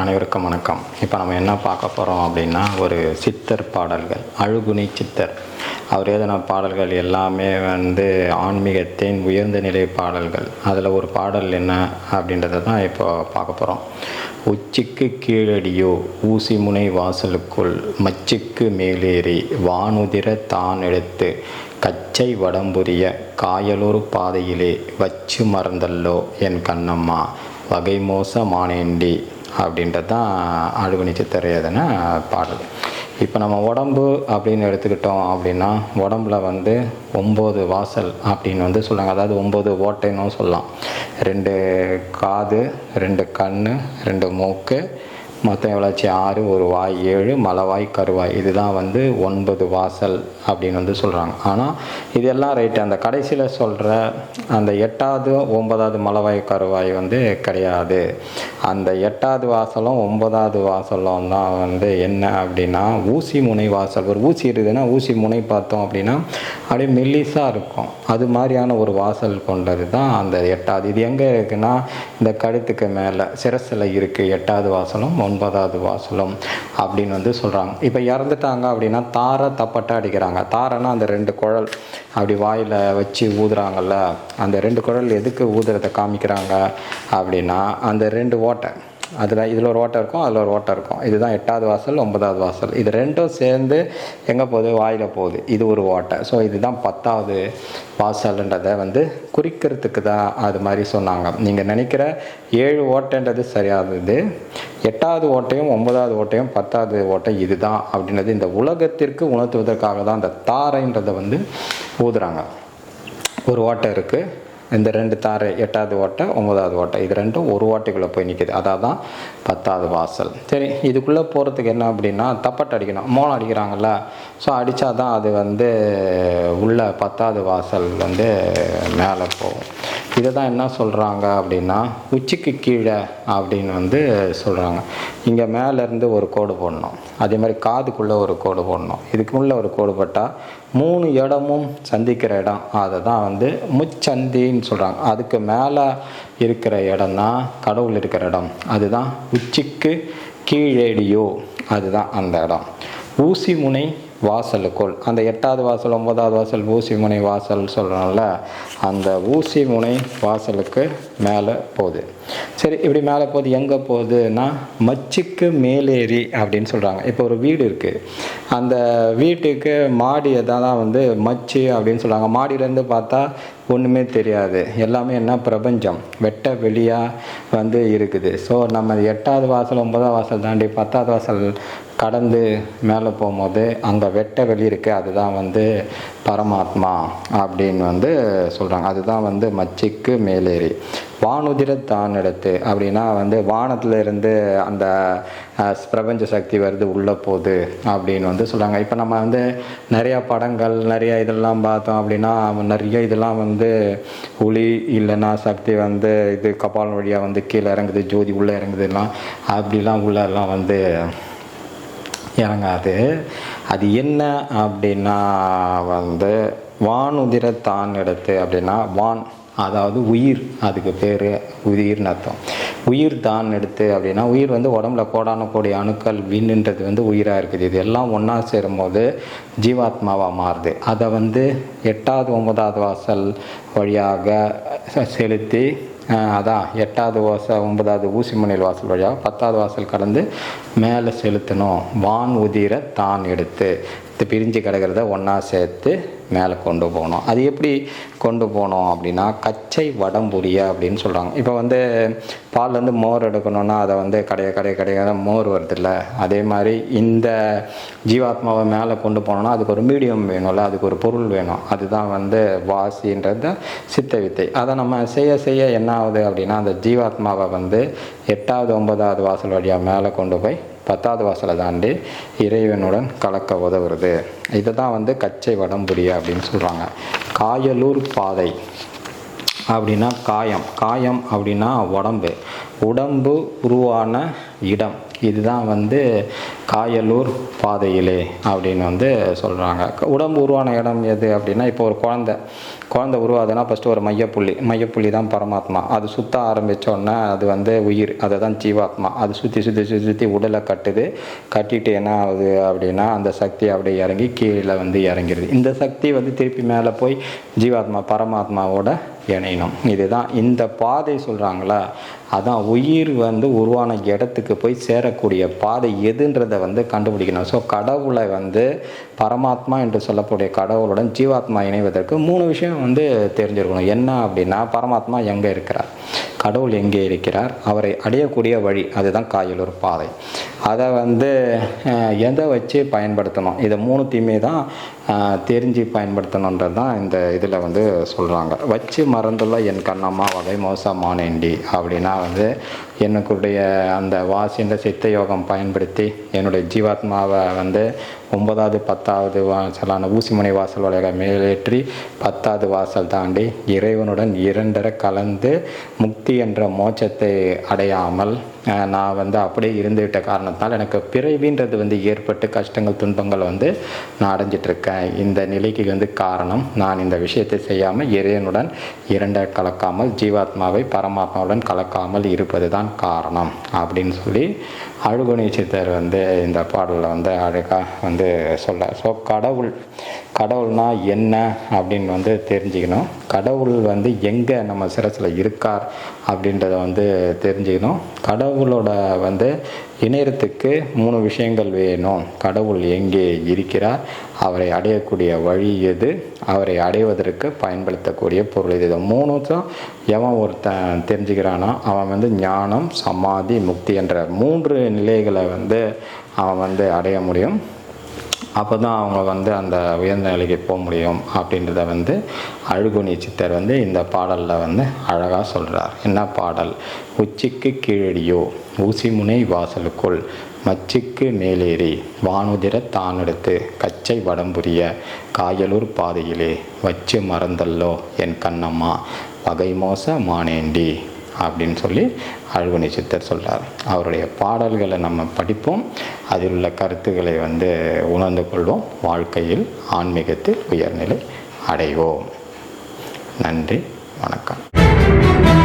அனைவருக்கும் வணக்கம். இப்போ நம்ம என்ன பார்க்க போகிறோம் அப்படின்னா ஒரு சித்தர் பாடல்கள். அழுகுனி சித்தர். அவர் எழுதின பாடல்கள் எல்லாமே வந்து ஆன்மீகத்தின் உயர்ந்த நிலை பாடல்கள். அதில் ஒரு பாடல் என்ன அப்படின்றத தான் இப்போ பார்க்க போகிறோம் உச்சிக்கு கீழடியோ ஊசி முனை வாசலுக்குள் மச்சுக்கு மேலேறி வானுதிர தான் எடுத்து கச்சை வடம்புரிய காயலூர் பாதையிலே வச்சு மறந்தல்லோ என் கண்ணம்மா வகை மோச மானேண்டி அப்படின்றது தான் அழுகுனி சித்தர் பாடல் இப்போ நம்ம உடம்பு அப்படின்னு எடுத்துக்கிட்டோம் அப்படின்னா உடம்புல வந்து ஒம்பது வாசல் அப்படின்னு வந்து சொல்லுவாங்க. அதாவது ஒம்பது ஓட்டைன்னு சொல்லலாம் ரெண்டு காது ரெண்டு கண் ரெண்டு மூக்கு மொத்தம் எவ்வளோச்சு ஆறு ஒரு வாய் ஏழு மலவாய் கருவாய். இதுதான் வந்து ஒன்பது வாசல் அப்படின்னு வந்து சொல்கிறாங்க ஆனால் இதெல்லாம் ரைட்டு அந்த கடைசியில் சொல்கிற அந்த எட்டாவது ஒன்பதாவது மலவாய் கருவாய் வந்து கிடையாது. அந்த எட்டாவது வாசலும் ஒன்பதாவது வாசலும் தான் வந்து என்ன அப்படின்னா ஊசி முனை வாசல். ஒரு ஊசி இருக்குதுன்னா ஊசி முனை பார்த்தோம் அப்படின்னா அப்படியே மெல்லிஸாக இருக்கும். அது மாதிரியான ஒரு வாசல் கொண்டது தான் அந்த எட்டாவது. இது எங்கே இருக்குன்னா இந்த கழுத்துக்கு மேலே சிரசில் இருக்குது எட்டாவது வாசலும் ஒன்பதாவது வாசலும் அப்படின்னு வந்து சொல்கிறாங்க இப்போ இறந்துட்டாங்க அப்படின்னா தாரை தப்பட்டை அடிக்கிறாங்க. தாரைன்னா அந்த ரெண்டு குழல் அப்படி வாயில் வச்சு ஊதுறாங்கல்ல அந்த ரெண்டு குழல் எதுக்கு ஊதுறதை காமிக்கிறாங்க அப்படின்னா அந்த ரெண்டு ஓட்டை அதில் இதில் ஒரு ஓட்டை இருக்கும் அதில் ஒரு ஓட்டை இருக்கும். இதுதான் எட்டாவது வாசல் ஒன்பதாவது வாசல். இது ரெண்டும் சேர்ந்து எங்கே போகுது? வாயில் போகுது. இது ஒரு ஓட்டை. ஸோ இதுதான் பத்தாவது வாசல்ன்றதை வந்து குறிக்கிறதுக்கு தான் அது மாதிரி சொன்னாங்க. நீங்கள் நினைக்கிற ஏழு ஓட்டைன்றது சரியானது. எட்டாவது ஓட்டையும் ஒன்பதாவது ஓட்டையும் பத்தாவது ஓட்டை இதுதான் அப்படின்றது இந்த உலகத்திற்கு உணர்த்துவதற்காக தான் அந்த தாரைன்றதை வந்து ஊதுறாங்க. ஒரு ஓட்டை இருக்குது இந்த ரெண்டு தாரை எட்டாவது ஓட்டை ஒன்பதாவது ஓட்டை இது ரெண்டும் ஒரு ஓட்டைக்குள்ளே போய் நிற்கிது அதாவது தான் பத்தாவது வாசல். சரி இதுக்குள்ளே போகிறதுக்கு என்ன அப்படின்னா தப்பட்டை அடிக்கணும். மோளம் அடிக்கிறாங்கல்ல ஸோ அடித்தா தான் அது வந்து உள்ள பத்தாவது வாசல் வந்து மேலே போகும். இதை தான் என்ன சொல்கிறாங்க அப்படின்னா உச்சிக்கு கீழே அப்படின்னு வந்து சொல்கிறாங்க இங்கே மேலேருந்து ஒரு கோடு போடணும். அதே மாதிரி காதுக்குள்ளே ஒரு கோடு போடணும். இதுக்குள்ளே ஒரு கோடு போட்டால் மூணு இடமும் சந்திக்கிற இடம். அதை தான் வந்து முச்சந்தின்னு சொல்கிறாங்க அதுக்கு மேலே இருக்கிற இடம் தான் கடவுள் இருக்கிற இடம். அதுதான் உச்சிக்கு கீழேடியோ. அதுதான் அந்த இடம். ஊசி முனை வாசலுக்குள். அந்த எட்டாவது வாசல் ஒன்பதாவது வாசல் ஊசி முனை வாசல் சொல்கிறோம்ல அந்த ஊசி முனை வாசலுக்கு மேலே போகுது. சரி இப்படி மேலே போகுது எங்கே போகுதுன்னா மச்சுக்கு மேலேறி அப்படின்னு சொல்கிறாங்க இப்போ ஒரு வீடு இருக்குது அந்த வீட்டுக்கு மாடி தான் வந்து மச்சு அப்படின்னு சொல்கிறாங்க மாடியிலேருந்து பார்த்தா ஒன்றுமே தெரியாது. எல்லாமே என்ன? பிரபஞ்சம். வெட்ட வெளியாக வந்து இருக்குது. ஸோ நம்ம எட்டாவது வாசல் ஒன்பதாவது வாசல் தாண்டி பத்தாவது வாசல் கடந்து மேலே போகும்போது அங்கே வெட்ட வெளி இருக்குது அதுதான் வந்து பரமாத்மா அப்படின்னு வந்து சொல்கிறாங்க அதுதான் வந்து மச்சிக்கு மேலேறி. வானுதிர தான் எடுத்து அப்படின்னா வந்து வானத்தில் இருந்து அந்த பிரபஞ்ச சக்தி வருது உள்ளே போகுது அப்படின்னு வந்து சொல்கிறாங்க இப்போ நம்ம வந்து நிறையா படங்கள் நிறைய இதெல்லாம் பார்த்தோம் அப்படின்னா நிறைய இதெல்லாம் வந்து ஒளி இல்லைன்னா சக்தி வந்து இது கபால் வழியாக வந்து கீழே இறங்குது ஜோதி உள்ளே இறங்குதுலாம் அப்படிலாம் உள்ளெல்லாம் வந்து இறங்காது. அது என்ன அப்படின்னா வந்து வானுதிர தான் எடுத்து அப்படின்னா வான். அதாவது உயிர் அதுக்கு பேர் உயிர்னு அர்த்தம். உயிர் தான் எடுத்து அப்படின்னா உயிர் வந்து உடம்புல கோடான கோடி அணுக்கள் வீணுன்றது வந்து உயிராக இருக்குது. இது எல்லாம் ஒன்றா சேரும்போது ஜீவாத்மாவாக மாறுது. அதை வந்து எட்டாவது ஒன்பதாவது வாசல் வழியாக செலுத்தி அதான் எட்டாவது வாசல் ஒன்பதாவது ஊசி முனையில் வாசல் வழியாக பத்தாவது வாசல் கடந்து மேலே செலுத்தணும். வான் உதிர தான் எடுத்து. பிரிஞ்சு கிடக்கிறத ஒன்றா சேர்த்து மேலே கொண்டு போகணும். அது எப்படி கொண்டு போகணும் அப்படின்னா கச்சை வடம்புரிய அப்படின்னு சொல்கிறாங்க இப்போ வந்து பால்லேருந்து மோர் எடுக்கணும்னா அதை வந்து கடைய கடைய கடைய மோர் வருதுல்ல. அதே மாதிரி இந்த ஜீவாத்மாவை மேலே கொண்டு போனோம்னா அதுக்கு ஒரு மீடியம் வேணும்ல அதுக்கு ஒரு பொருள் வேணும். அதுதான் வந்து வாசின்றது சித்த வித்தை. அதை நம்ம செய்ய செய்ய என்ன ஆகுது அப்படின்னா அந்த ஜீவாத்மாவை வந்து எட்டாவது ஒன்பதாவது வாசல் வழியாக மேலே கொண்டு போய் பத்தாவது வாசலை தாண்டி இறைவனுடன் கலக்க உதவுறது. இதை தான் வந்து கச்சை வடம்புரிய அப்படின்னு சொல்கிறாங்க காயலூர் பாதை. அப்படின்னா காயம். காயம் அப்படின்னா உடம்பு. உடம்பு உருவான இடம். இதுதான் வந்து காயலூர் பாதையிலே அப்படின்னு வந்து சொல்கிறாங்க உடம்பு உருவான இடம் எது அப்படின்னா இப்போ ஒரு குழந்த குழந்தை உருவாதுன்னா ஃபஸ்ட்டு ஒரு மையப்புள்ளி மையப்புள்ளி தான் பரமாத்மா. அது சுத்த ஆரம்பித்தோடனே அது வந்து உயிர் அதை தான் ஜீவாத்மா. அது சுற்றி சுற்றி சுற்றி சுற்றி உடலை கட்டுது. கட்டிட்டு என்ன ஆகுது அப்படின்னா அந்த சக்தி அப்படியே இறங்கி கீழே வந்து இறங்கிடுது இந்த சக்தி வந்து திருப்பி மேலே போய் ஜீவாத்மா பரமாத்மாவோட இணையணும். இதுதான் இந்த பாதை சொல்கிறாங்களா அதான் உயிர் வந்து உருவான இடத்துக்கு போய் சேரக்கூடிய பாதை எதுன்றதை வந்து கண்டுபிடிக்கணும். ஸோ கடவுளை வந்து பரமாத்மா என்று சொல்லக்கூடிய கடவுளுடன் ஜீவாத்மா இணைவதற்கு மூணு விஷயம் வந்து தெரிஞ்சிருக்கணும். என்ன அப்படின்னா பரமாத்மா எங்கே இருக்கிறார்? கடவுள் எங்கே இருக்கிறார்? அவரை அடையக்கூடிய வழி அதுதான் காயலூர் பாதை. அதை வந்து எதை வச்சு பயன்படுத்தணும்? இதை மூணுத்தையுமே தான் தெரிஞ்சு பயன்படுத்தணுன்றது தான் இந்த இதில் வந்து சொல்கிறாங்க வச்சு மறந்துள்ள என் கண்ணம்மா வகை மோசமானேண்டி. அப்படின்னா வந்து எனக்குடைய அந்த வாசின்ற சித்த யோகம் பயன்படுத்தி என்னுடைய ஜீவாத்மாவை வந்து ஒன்பதாவது பத்தாவது வாசலான ஊசிமுனை வாசல் வழியாக மேலேற்றி பத்தாவது வாசல் தாண்டி இறைவனுடன் இரண்டரை கலந்து முக்தி என்ற மோட்சத்தை அடையாமல் நான் வந்து அப்படியே இருந்துவிட்ட காரணத்தால் எனக்கு பிறவின்றது வந்து ஏற்பட்டு கஷ்டங்கள் துன்பங்கள் வந்து நான் அடைஞ்சிட்ருக்கேன் இந்த நிலைக்கு வந்து காரணம் நான் இந்த விஷயத்தை செய்யாமல் இறைவனுடன் இரண்ட கலக்காமல் ஜீவாத்மாவை பரமாத்மாவுடன் கலக்காமல் இருப்பது தான் காரணம் அப்படின்னு சொல்லி அழுகுணி சித்தர் வந்து இந்த பாடலில் வந்து அழகாக வந்து சொல்ல. ஸோ கடவுள் கடவுள்னா என்ன அப்படின்னு வந்து தெரிஞ்சுக்கணும். கடவுள் வந்து எங்கே நம்ம சிரசில் இருக்கார் அப்படின்றத வந்து தெரிஞ்சுக்கணும். கடவுளோட வந்து இணையத்துக்கு மூணு விஷயங்கள் வேணும். கடவுள் எங்கே இருக்கிறார் அவரை அடையக்கூடிய வழி எது அவரை அடைவதற்கு பயன்படுத்தக்கூடிய பொருள் இது இது மூணுத்தும் எவன் ஒருத்தன் தெரிஞ்சுக்கிறானோ அவன் வந்து ஞானம் சமாதி முக்தி என்ற மூன்று நிலைகளை வந்து அவன் வந்து அடைய முடியும். அப்போ தான் அவங்க வந்து அந்த உயர்ந்த நிலைக்கு போக முடியும் அப்படின்றத வந்து அழுகுனி சித்தர் வந்து இந்த பாடலில் வந்து அழகாக சொல்கிறார் என்ன பாடல்? உச்சிக்கு கீழடியோ ஊசிமுனை வாசலுக்குள் மச்சிக்கு மேலேறி வானுதிர தானெடுத்து கச்சை வடம்புரிய காயலூர் பாதையிலே வச்சு மறந்தல்லோ என் கண்ணம்மா வகைமோச மானேண்டி அப்படின்னு சொல்லி அழுகுனி சித்தர் சொல்கிறார் அவருடைய பாடல்களை நம்ம படிப்போம். அதில் உள்ள கருத்துக்களை வந்து உணர்ந்து கொள்வோம். வாழ்க்கையில் ஆன்மீகத்தில் உயர்நிலை அடைவோம். நன்றி. வணக்கம்.